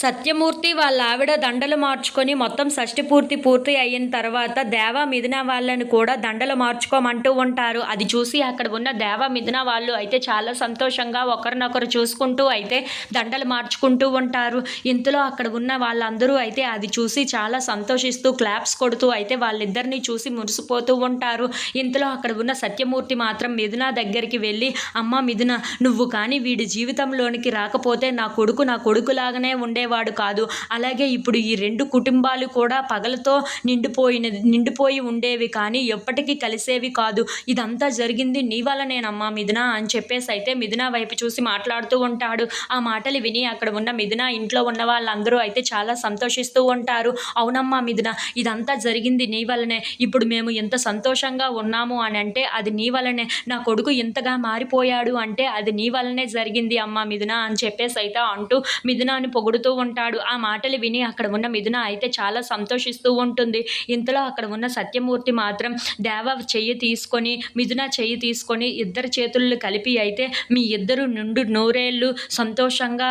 సత్యమూర్తి వాళ్ళ ఆవిడ దండలు మార్చుకొని మొత్తం షష్టి పూర్తి పూర్తి అయిన తర్వాత దేవ మిథున వాళ్ళని కూడా దండలు మార్చుకోమంటూ ఉంటారు. అది చూసి అక్కడ ఉన్న దేవ మిథున వాళ్ళు అయితే చాలా సంతోషంగా ఒకరినొకరు చూసుకుంటూ అయితే దండలు మార్చుకుంటూ ఉంటారు. ఇంతలో అక్కడ ఉన్న వాళ్ళందరూ అయితే అది చూసి చాలా సంతోషిస్తూ క్లాప్స్ కొడుతూ అయితే వాళ్ళిద్దరిని చూసి మురిసిపోతూ ఉంటారు. ఇంతలో అక్కడ ఉన్న సత్యమూర్తి మాత్రం మిథున దగ్గరికి వెళ్ళి అమ్మ మిథున నువ్వు కానీ వీడి జీవితంలోనికి రాకపోతే నా కొడుకు నా కొడుకులాగానే ఉండేవాడు కాదు. అలాగే ఇప్పుడు ఈ రెండు కుటుంబాలు కూడా పగలతో నిండిపోయిన నిండిపోయి ఉండేవి కానీ ఎప్పటికీ కలిసేవి కాదు. ఇదంతా జరిగింది నీ వల్లనేనమ్మా మిథున అని చెప్పేసి అయితే మిథున వైపు చూసి మాట్లాడుతూ ఉంటాడు. ఆ మాటలు విని అక్కడ ఉన్న మిథున ఇంట్లో ఉన్న వాళ్ళందరూ అయితే చాలా సంతోషిస్తూ ఉంటారు. అవునమ్మా మిథున ఇదంతా జరిగింది నీ వల్లనే. ఇప్పుడు మేము ఎంత సంతోషంగా ఉన్నాము అని అంటే అది నీ వల్లనే. నా కొడుకు ఇంతగా మారిపోయాడు అంటే అది నీ వల్లనే జరిగింది అమ్మా మిథున అని చెప్పేసి అయితే అంటూ మిథునాని పొగుడుతూ ఉంటాడు ఆ మాటలు విని అక్కడ ఉన్న మిథున అయితే చాలా సంతోషిస్తూ ఉంటుంది. ఇంతలో అక్కడ ఉన్న సత్యమూర్తి మాత్రం దేవ చెయ్యి తీసుకొని మిథున చెయ్యి తీసుకొని ఇద్దరు చేతులు కలిపి అయితే మీ ఇద్దరు నుండు నూరేళ్ళు సంతోషంగా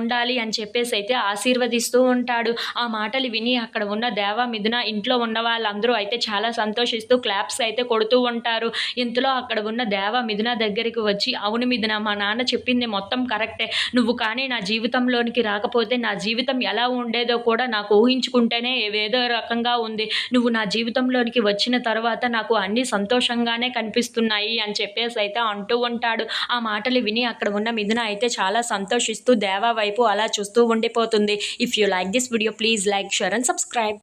ఉండాలి అని చెప్పేసి అయితే ఆశీర్వదిస్తూ ఉంటాడు. ఆ మాటలు విని అక్కడ ఉన్న దేవ మిథున ఇంట్లో ఉన్న వాళ్ళందరూ అయితే చాలా సంతోషిస్తూ క్లాప్స్ అయితే కొడుతూ ఉంటారు. ఇంతలో అక్కడ ఉన్న దేవ మిథున దగ్గరికి వచ్చి అవును మిథున మా నాన్న చెప్పింది మొత్తం కరెక్టే. నువ్వు కానీ నా జీవితంలోనికి రాకపోతే నా జీవితం ఎలా ఉండేదో కూడా నాకు ఊహించుకుంటేనే ఏదో రకంగా ఉంది. నువ్వు నా జీవితంలోనికి వచ్చిన తర్వాత నాకు అన్ని సంతోషంగానే కనిపిస్తున్నాయి అని చెప్పేసి అయితే అంటూ ఉంటాడు. ఆ మాటలు విని అక్కడ ఉన్న మిథున అయితే చాలా సంతోషిస్తూ దేవా వైపు అలా చూస్తూ ఉండిపోతుంది. If you like this video please like share and subscribe